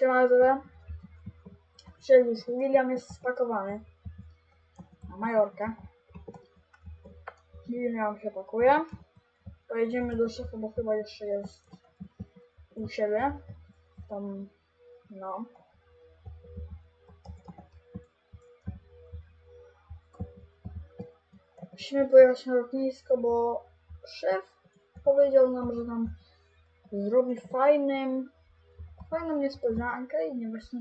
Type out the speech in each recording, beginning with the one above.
Siema już William jest spakowany na Majorkę. William się pakuje. Pojedziemy do szefa, bo chyba jeszcze jest u siebie. Tam, no. Musimy pojechać na lotnisko, bo szef powiedział nam, że nam zrobi fajnym, fajną niespodziankę i nie właśnie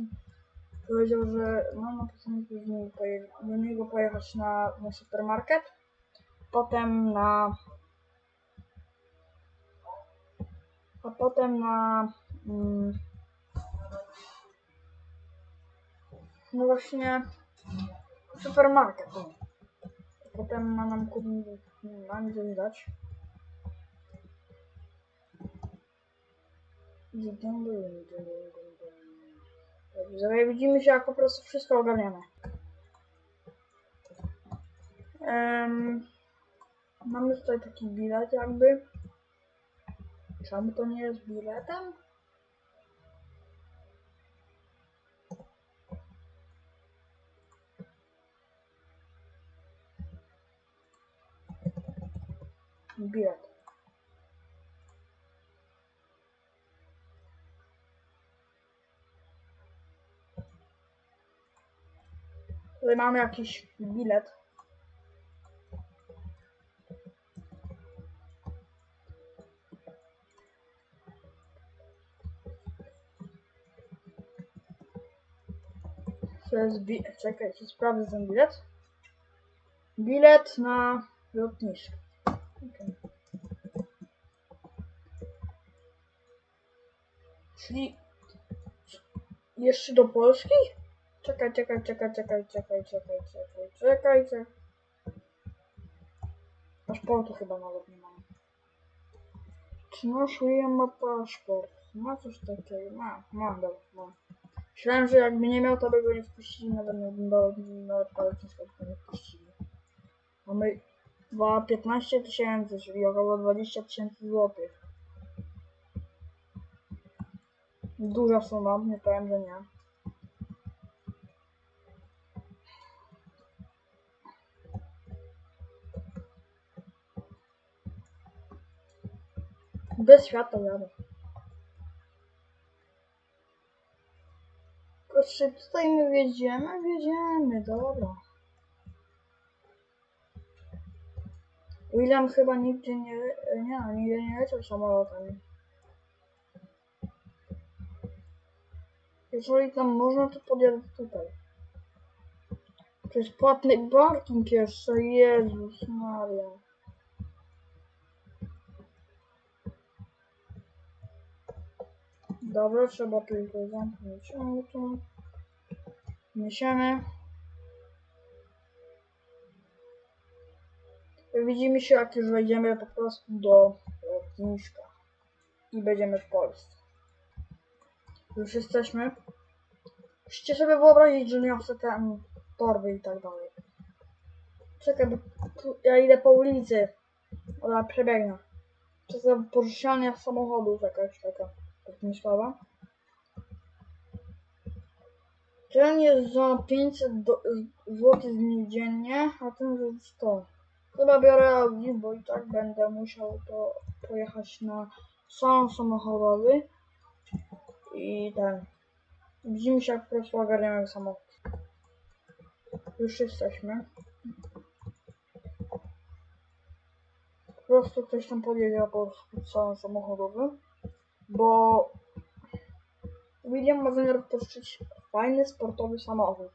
powiedział, że mam na początku z do niego pojechać na, na supermarket, potem na a potem na mm, no właśnie supermarket. Potem ma nam kupić, ma mi coś dać. Dobrze, widzimy się jak po prostu wszystko ogarniamy. Em, mamy tutaj taki bilet jakby. Czemu to nie jest biletem? Bilet. Tutaj mamy jakiś bilet. To jest bi- Czekajcie, sprawdzę ten bilet. Bilet na lotnisko. Okej. Czyli jeszcze do Polski? Czekaj, czekaj, czekaj, czekaj, czekaj, czekaj, czekaj, czekajcie. Paszportu chyba nawet nie mam. Czy William ma paszport? Ma coś takiego? Ma, ma, dobra, ma. Myślałem, że jakby nie miał, to by go nie wpuścili, nawet nawet parę ciężko by go nie wpuścili. Mamy 2, 15 tysięcy, czyli około 20 tysięcy złotych. Duża suma, nie powiem, że nie. Bez światła jadę. Kurczę, tutaj my wiedziemy, wiedziemy, dobra. William chyba nigdzie nie, nie, nigdzie nie leciał samolotem. Jeżeli tam można, to podjadę tutaj. To jest płatny parking jeszcze, Jezus Maria. Dobra, trzeba tylko zamknąć auto. Niesiemy. Widzimy się, jak już wejdziemy po prostu do lotniska. I będziemy w Polsce. Już jesteśmy. Musicie sobie wyobrazić, że niosę ten torby i tak dalej. Czekaj, bo ja idę po ulicy. Ona przebiegnę. Czasem pożyczalnia samochodów jakaś taka lotniskowa. Ten jest za 500 do, zł dziennie, a ten za 100. Chyba biorę Audi, bo i tak będę musiał to pojechać na salon samochodowy. I ten. Widzimy się jak po prostu samochód. Już jesteśmy. Po prostu ktoś tam podjedzie po prostu salon samochodowy. Bo William ma zamiar pożyczyć fajny sportowy samochód.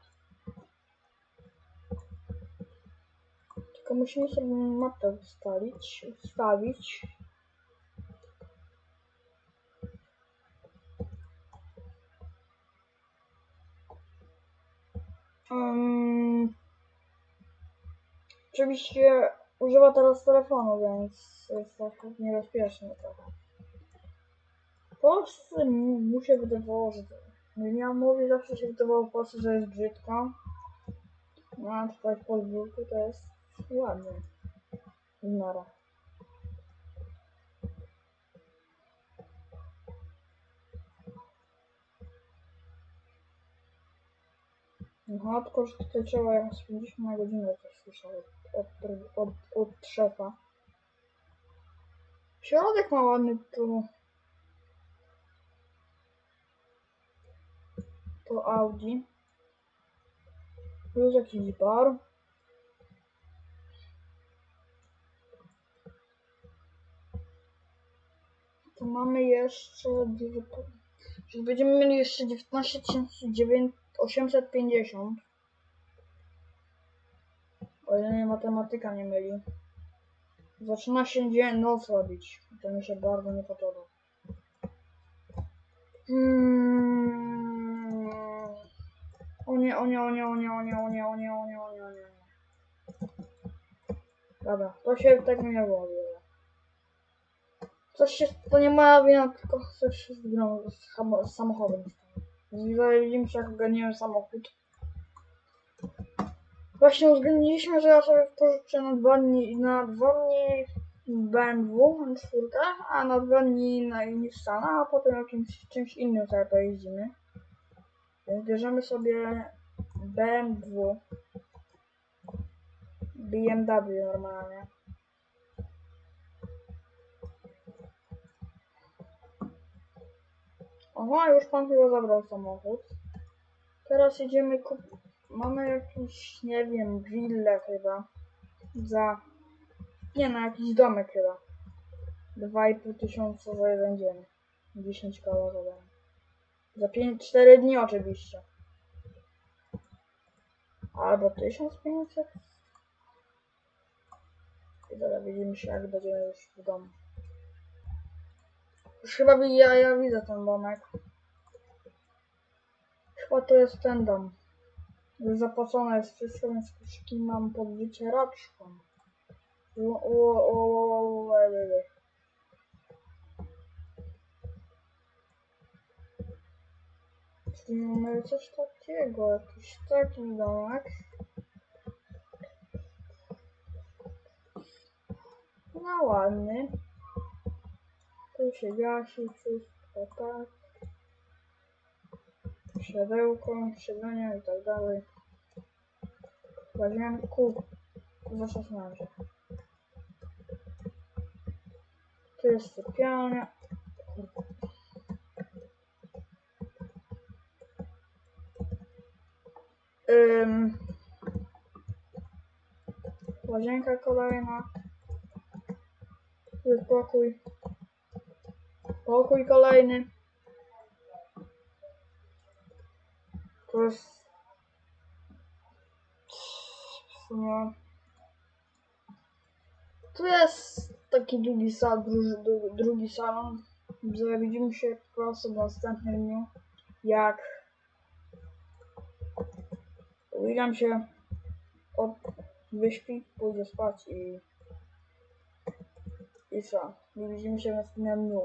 Tylko musimy sobie mapę ustalić, ustawić. Um, oczywiście używa teraz telefonu, więc jest tak niebezpieczne trochę. Polsce mu się wydawało, że ja mówię, zawsze się wydawało w Polsce, że jest brzydko. No a tutaj w podwórku to jest ładnie. Miarę. No, tylko że tutaj trzeba jakąś 50 na godzinę coś słyszałem od, od, od, od szefa. Środek ma ładny tu. To Audi. Plus jakiś bar. To mamy jeszcze... Czyli będziemy mieli jeszcze 19 850. O ile mnie matematyka nie myli. Zaczyna się dzień, noc robić. To mi się bardzo nie podoba. Hmm. Nie, o nie, o nie, o nie, o nie, o nie, o nie, o nie, o nie, o nie. Dobra, to się tak nie wiele. Coś się, to nie moja wina, tylko coś się zginęło z, z samochodem. Widzimy jak ogarniłem samochód. Właśnie uzgodniliśmy, że ja sobie pożyczę na dwa dni, na dwa dni BMW M4, a na dwa dni na Nissana, a potem jakimś czymś innym sobie pojeździmy. Bierzemy sobie BMW. BMW normalnie. Aha, już pan chyba zabrał samochód. Teraz jedziemy kup... Mamy jakiś, nie wiem, willę chyba. Za... Nie no, jakiś domek chyba. 2,5 tysiąca za jeden dzień. 10 koła za. Za 5, 4 dni oczywiście. Albo 1500. I dobra, widzimy się jak będziemy już w domu. Już chyba ja, ja widzę ten domek. Chyba to jest ten dom. Już zapłacone jest wszystko, więc kluczyki mam pod wycieraczką. O, o, o, o, o, o, e, e, e. Czyli mamy coś takiego, jakiś taki domek. No ładny. Tu się gasi wszystko, tak. Siodełko, siedzenia i tak dalej. Łazienku. Zaczynamy się. Tu jest sypialnia. Ym, łazienka kolejna. Pokój. Pokój kolejny. To jest... W sumie... Tu jest taki drugi, sal, drugi, drugi, salon. Widzimy się po prostu w następnym dniu. Jak William się od... wyśpi, pójdzie spać i... I co? I widzimy się w następnym dniu.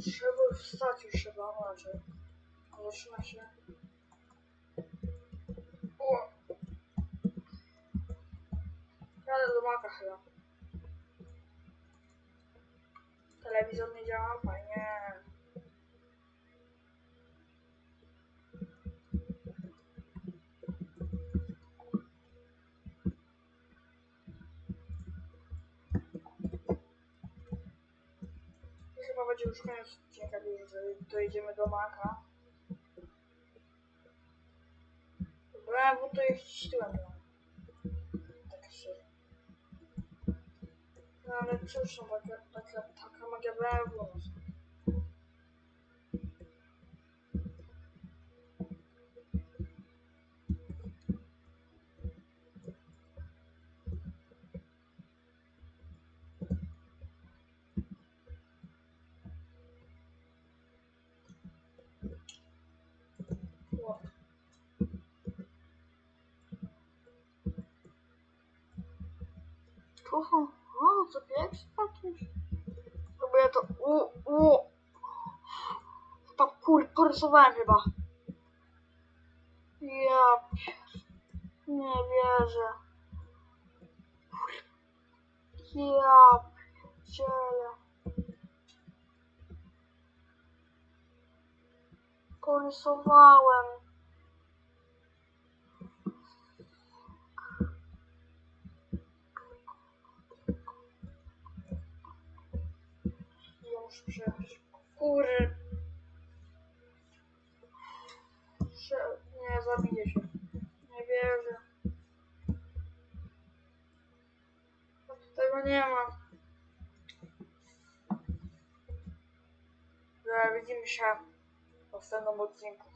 Trzeba wstać już chyba, raczej. Zaczyna się. O! Jadę do maka chyba. Telewizor nie działa? Fajnie. zaczął szukać ciekawych rzeczy, to idziemy do Maka. Brawo, to jeździć tyłem. No. Tak się. No ale cóż, no, taka, taka, taka magia brawo. Trochę, o, co pieks jakiś. Próbuję to, u, u. Chyba kur, porysowałem chyba. Ja. Nie wierzę. Ja pierdzielę. porysowałem. Ja muszę przejechać. Kury. Prze... Nie, zabiję się. Nie wierzę. Tu Tego nie ma. Dobra, widzimy się w następnym odcinku.